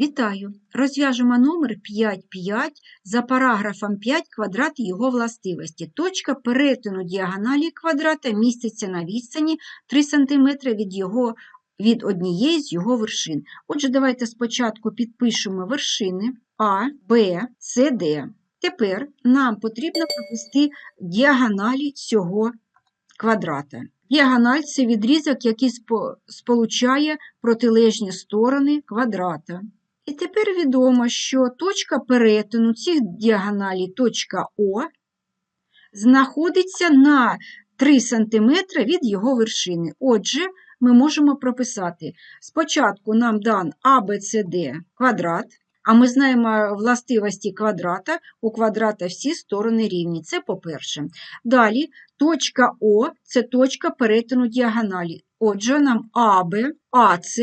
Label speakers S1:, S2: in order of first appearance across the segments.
S1: Вітаю! Розв'яжемо номер 5,5 за параграфом 5 квадрат його властивості. Точка перетину діагоналі квадрата міститься на відстані 3 см від, його, від однієї з його вершин. Отже, давайте спочатку підпишемо вершини А, Б, С, Д. Тепер нам потрібно провести діагоналі цього квадрата. Діагональ – це відрізок, який сполучає протилежні сторони квадрата. І тепер відомо, що точка перетину цих діагоналей, точка О, знаходиться на 3 см від його вершини. Отже, ми можемо прописати. Спочатку нам дан ABCD квадрат, а ми знаємо властивості квадрата. У квадрата всі сторони рівні. Це по-перше. Далі точка О це точка перетину діагоналі. Отже, нам АБ, АЦ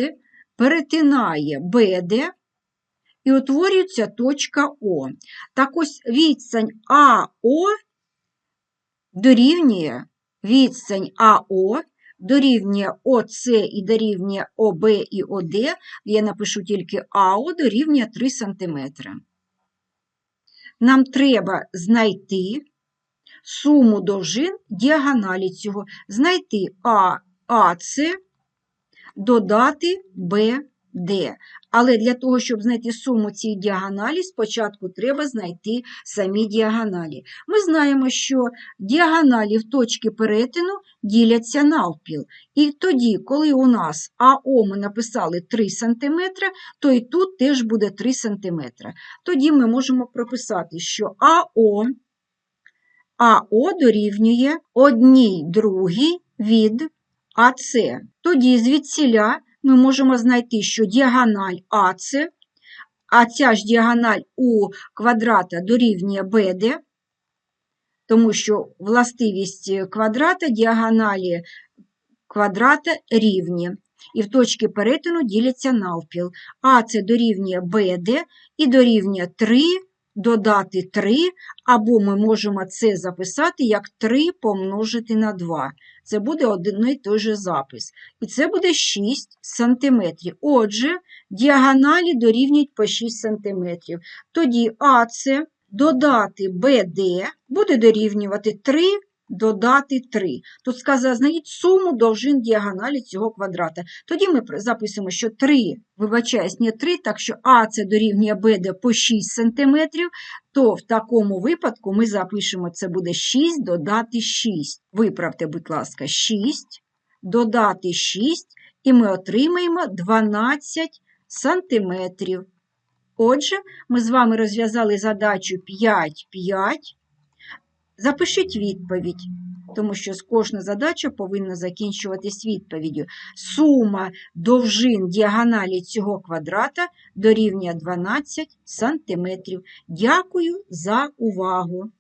S1: перетинає БД і утворюється точка О. Так ось відстань АО дорівнює відстань АО дорівнює ОС і дорівнює ОБ і ОД, я напишу тільки АО дорівнює 3 см. Нам треба знайти суму довжин діагоналі цього, знайти А, АС, додати БД. Але для того, щоб знайти суму цих діагоналі, спочатку треба знайти самі діагоналі. Ми знаємо, що діагоналі в точці перетину діляться навпіл. І тоді, коли у нас АО ми написали 3 см, то і тут теж буде 3 см. Тоді ми можемо прописати, що АО, АО дорівнює 1 другій від АС. Тоді звідсіля ми можемо знайти, що діагональ АС, а ця ж діагональ у квадрата дорівнює БД, тому що властивість квадрата діагоналі квадрата рівні. І в точці перетину діляться навпіл. А це дорівнює БД і дорівнює 3 додати 3, або ми можемо це записати як 3 помножити на 2. Це буде один і той же запис. І це буде 6 см. Отже, діагоналі дорівнюють по 6 см. Тоді АЦ додати БД буде дорівнювати 3 додати 3. Тут сказано, знайдіть суму довжин діагоналі цього квадрата. Тоді ми записуємо, що 3, вибачаюсь, не 3, так що АЦ дорівнює БД по 6 см, то в такому випадку ми запишемо, це буде 6 додати 6. Виправте, будь ласка, 6, додати 6, і ми отримаємо 12 сантиметрів. Отже, ми з вами розв'язали задачу 5-5. Запишіть відповідь, тому що кожна задача повинна закінчуватись відповіддю. Сума довжин діагоналі цього квадрата дорівнює 12 см. Дякую за увагу!